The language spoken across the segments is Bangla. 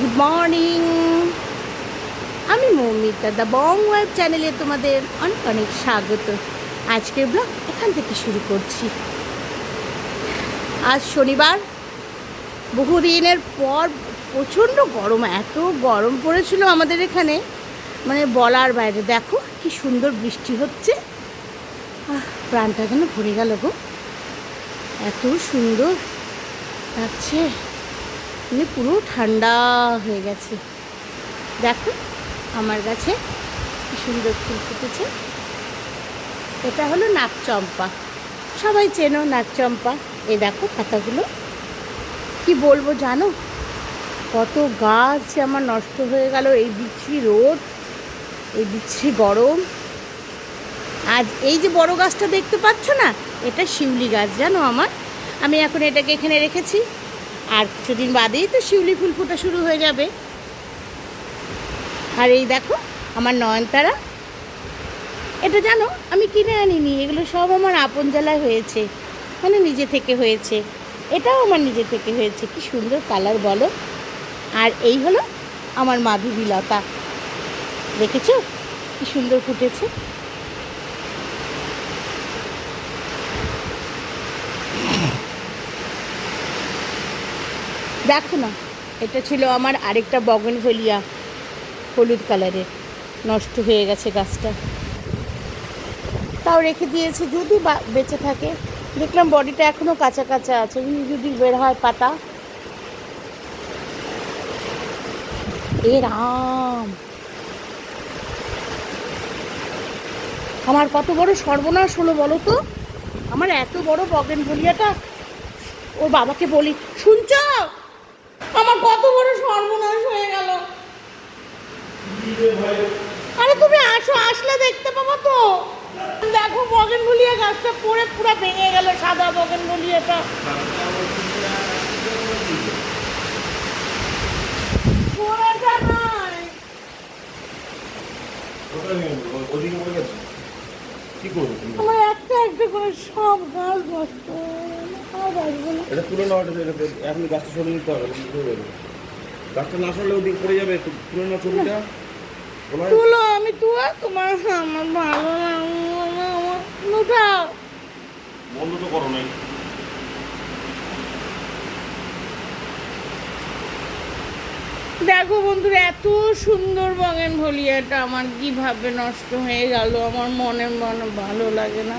গুড মর্নিং আমি মৌমিতা দ্য বং ওয়েব চ্যানেলে তোমাদের অনেক অনেক স্বাগত। আজকের ব্লগ এখান থেকে শুরু করছি। আজ শনিবার, বহুদিনের পর প্রচণ্ড গরম, এত গরম পড়েছিল আমাদের এখানে মানে বলার বাইরে। দেখো কি সুন্দর বৃষ্টি হচ্ছে। প্রাণটা যেন ভরে গেল গো। এত সুন্দর লাগছে। মানে পুরো ঠান্ডা হয়ে গেছে। দেখো, আমার গাছে কি সুন্দর ফুল ফুটেছে। এটা হলো নাকচম্পা সবাই চেনো নাকচম্পা এ দেখো পাতাগুলো। কি বলব জানো? কত গাছ আমার নষ্ট হয়ে গেল এই বিচ্ছিরি রোদ, এই বিচ্ছিরি গরম। আজ এই যে বড় গাছটা দেখতে পাচ্ছ না, এটা শিউলি গাছ জানো আমার? আমি এখন এটাকে এখানে রেখেছি। আর কিছুদিন বাদেই তো শিউলি ফুল ফোটা শুরু হয়ে যাবে। আর এই দেখো, আমার নয়নতারা। এটা জানো, আমি কিনে আনিনি, এগুলো সব আমার আপন জ্বালায় হয়েছে মানে নিজে থেকে হয়েছে। এটাও আমার নিজে থেকে হয়েছে, কি সুন্দর কালার বলো। আর এই হলো আমার মাধবী লতা দেখেছ? কি সুন্দর ফুটেছে। দেখো না, এটা ছিল আমার আরেকটা বগনভেলিয়া হলুদ কালারের। নষ্ট হয়ে গেছে গাছটা। তাও রেখে দিয়েছি, যদি বেঁচে থাকে। দেখলাম বডিটা এখনও কাঁচা কাঁচা আছে। যদি বের হয় পাতা। এ রাম! আমার কত বড় সর্বনাশ হলো বলো তো? আমার এত বড় বগেন ভলিয়াটা ওর বাবাকে বলি, শুনছ? আমার কত বড় সর্বনাশ হয়ে গেল। আরে তুমি আসো আসলে দেখতে পাবো তো। দেখো বগেন ভলিয়া গাছটা পড়ে পুরো ভেঙে গেল সাদা বগেন ভলিয়াটা। আমার একটা একটা করে সব গাছ নষ্ট এটা তুলে এখন গাছটা সরিয়ে নিতে হবে। গাছটা না সরলে ওদিকে পড়ে যাবে তুলে ছবিটা। তুলো আমি তোমার আমার ভালো না উঠাও। বন্ধ তো করো নাই। দেখো বন্ধুরা এত সুন্দর বাগান ভলিয়াটা আমার কীভাবে নষ্ট হয়ে গেল আমার মনে মনে ভালো লাগে না।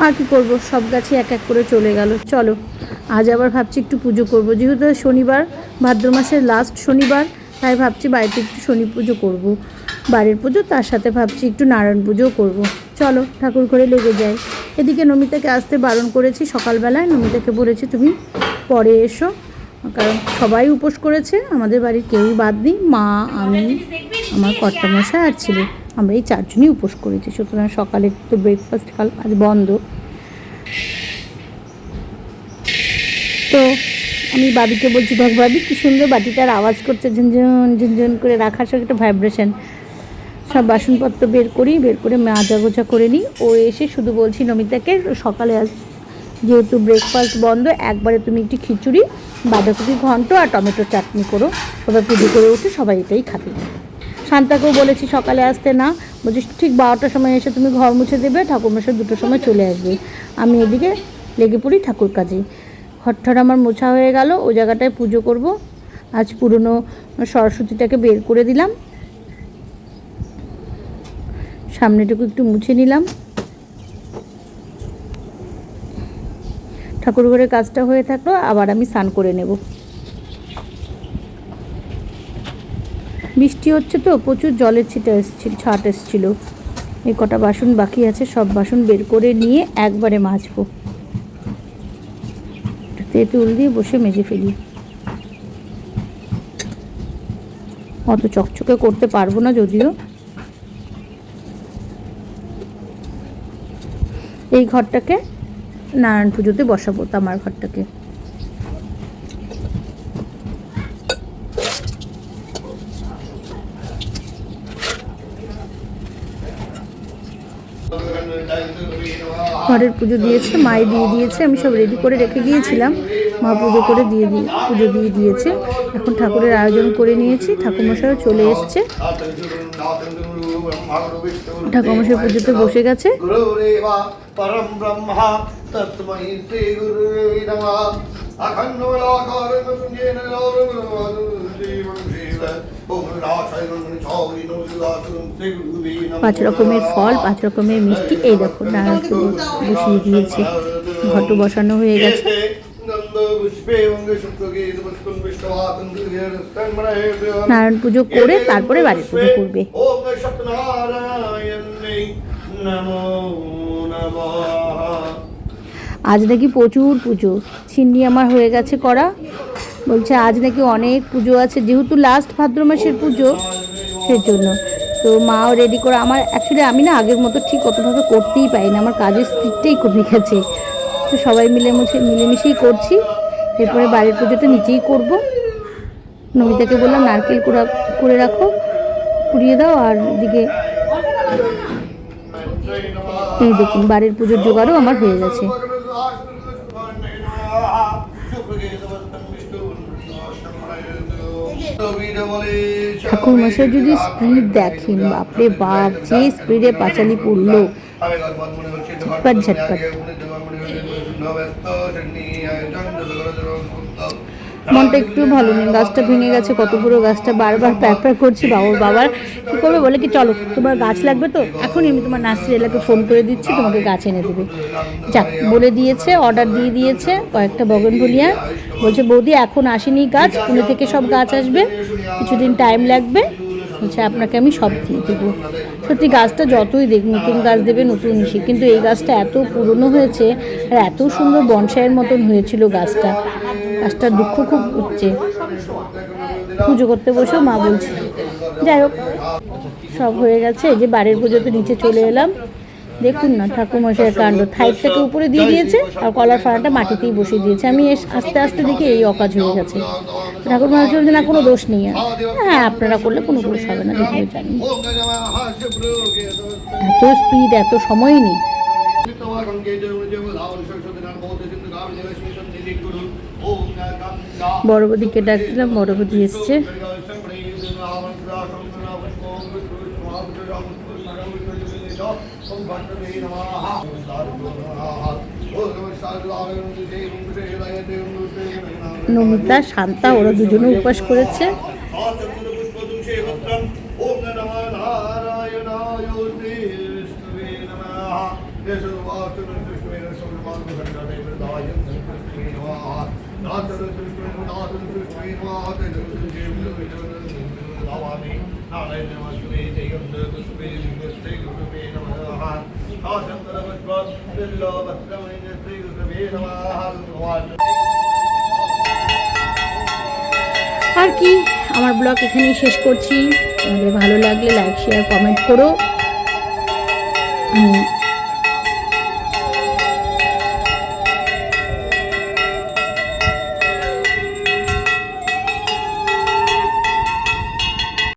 আর কি করব? সব গাছই এক এক করে চলে গেল। চলো, আজ আবার ভাবছি একটু পুজো করব। যেহেতু শনিবার, ভাদ্র মাসের লাস্ট শনিবার, তাই ভাবছি বাড়িতে একটু শনি পুজো করব। বাড়ির পুজো, তার সাথে ভাবছি একটু নারায়ণ পুজোও করব। চলো, ঠাকুর ঘরে লেগে যাই। এদিকে নমিতাকে আসতে বারণ করেছি সকালবেলায়। নমিতাকে বলেছি, তুমি পরে এসো। কারণ সবাই উপোস করেছে, আমাদের বাড়ির কেউই বাদ নেই। মা, আমি, আমার কর্তামশাই আর ছেলে। আমরা এই চারজনই উপোস করেছি। সুতরাং সকালে তো ব্রেকফাস্ট কাল আজ বন্ধ। তো আমি বাবিকে বলছি, দেখ বাবি, কি সুন্দর বাটিটার আওয়াজ করছে, ঝুনঝুন ঝুনঝুন করে রাখার সঙ্গে একটা ভাইব্রেশন সব বাসনপত্র বের করি, বের করে মাজা গোছা করে নিই। ও এসে শুধু বলছি, নমিতাকে সকালে আজ যেহেতু ব্রেকফাস্ট বন্ধ, একবারে তুমি একটি খিচুড়ি, বাঁধাকপি ঘন্ট আর টমেটো চাটনি করো। সবাই পুজো করে উঠে সবাই এটাই খাবে। শান্তাকেও বলেছি সকালে আসতে না। বলছি, ঠিক বারোটার সময় এসে তুমি ঘর মুছে দেবে ঠাকুরমশাই দুটোর সময় চলে আসবে। আমি এদিকে লেগে পড়ি ঠাকুর কাজে। ঘরটার আমার মোছা হয়ে গেল, ও জায়গাটায় পুজো করব। আজ পুরনো সরস্বতীটাকে বের করে দিলাম। সামনেটুকু একটু মুছে নিলাম। ঠাকুর ঘরের কাজটা হয়ে থাকল, আবার আমি স্নান করে নেব। বৃষ্টি হচ্ছে তো, প্রচুর জলের ছিটা এসছিল, ছাট এসছিল। এই কটা বাসন বাকি আছে, সব বাসন বের করে নিয়ে একবারে মাজবো। তেঁতুল দিয়ে বসে মেজে ফেলি। অত চকচকে করতে পারব না যদিও। এই ঘরটাকে নারায়ণ পুজোতে বসাবো, তামার ঘরটাকে। ঘরের পুজো দিয়েছে, মাই দিয়ে দিয়েছে, আমি সব রেডি করে রেখে গিয়েছিলাম। মা পুজো করে দিয়ে দিয়ে, পুজো দিয়ে দিয়েছে। এখন ঠাকুরের আয়োজন করে নিয়েছি, ঠাকুরমশাইও চলে এসছে। ঠাকুরমশাই পুজোতে বসে গেছে। পাঁচ রকমের ফল, পাঁচ রকমের মিষ্টি, এই দেখো নারায়ণ পুজো বসিয়ে দিয়েছে। ঘট বসানো হয়ে গেছে। নারায়ণ পুজো করে তারপরে বাড়ির পুজো করবে। আজ নাকি প্রচুর পুজো। ছিন্নি আমার হয়ে গেছে করা। বলছে, আজ নাকি অনেক পুজো আছে। যেহেতু লাস্ট ভাদ্র মাসের পুজো সেই জন্য তো মাও রেডি করে, আমার অ্যাকচুয়ালি আমি না আগের মতো ঠিক অতভাবে করতেই পারি না আমার কাজের স্পিডটাই কমে গেছে। তো সবাই মিলে মুছে মিলেমিশেই করছি। এরপরে বাড়ির পুজোটা নিজেই করব। নমিতাকে বললাম, নারকেল কুড়া করে রাখো, কুড়িয়ে দাও, আর এদিকে এই দেখুন, বাড়ির পুজোর জোগাড়ও আমার হয়ে গেছে। ঠাকুর মশাই যদি স্পিড দেখেন বাপরে বাপ যে স্পিডে পাঁচালি পড়ল ঝটপট ঝটপট। মনটা একটু ভালো নেই। গাছটা ভেঙে গেছে, কত বড় গাছটা বারবার প্যাক প্যাক করছি। বাবুর বাবার কী করবে? বলে কি, চলো, তোমার গাছ লাগবে তো? এখনই আমি তোমার নার্সারি এলাকে ফোন করে দিচ্ছি, তোমাকে গাছ এনে দেবে। যাক, বলে দিয়েছে অর্ডার দিয়ে দিয়েছে, কয়েকটা বগনভলিয়া বলছে, বৌদি, এখন আসেনি গাছ, পুনে থেকে সব গাছ আসবে, কিছুদিন টাইম লাগবে। বলছে, আপনাকে আমি সব দিয়ে দেবো। সত্যি, গাছটা যতই দেখ, নতুন গাছ দেবে, নতুন ইসে, কিন্তু এই গাছটা এত পুরনো হয়েছে, আর এত সুন্দর বনসাইয়ের মতন হয়েছিল গাছটা। গাছটার দুঃখ খুব হচ্ছে। পুজো করতে বসেও মা বলছে। যাই হোক, সব হয়ে গেছে। যে বাড়ির পুজোতে নিচে চলে এলাম। দেখুন না, ঠাকুরমশাইয়ের কাণ্ড। থাইপটাকে উপরে দিয়ে দিয়েছে আর কলার ফাড়াটা মাটিতেই বসিয়ে দিয়েছে। আমি আস্তে আস্তে দেখি এই অকাজ হয়ে গেছে। ঠাকুর মহাশয় বলছে, না, কোনো দোষ নেই। হ্যাঁ আপনারা করলে কোনো দোষ হবে না দেখলে জানি। এত স্পিড এত সময় নেই। বড় বৌদিকে ডাকছিলাম বড় বৌদি এসছে। নমিতা শান্তা ওরা দুজনে উপবাস করেছে। আর কি আমার ব্লগ এখানেই শেষ করছি। তোমাদের ভালো লাগলে লাইক শেয়ার কমেন্ট করো।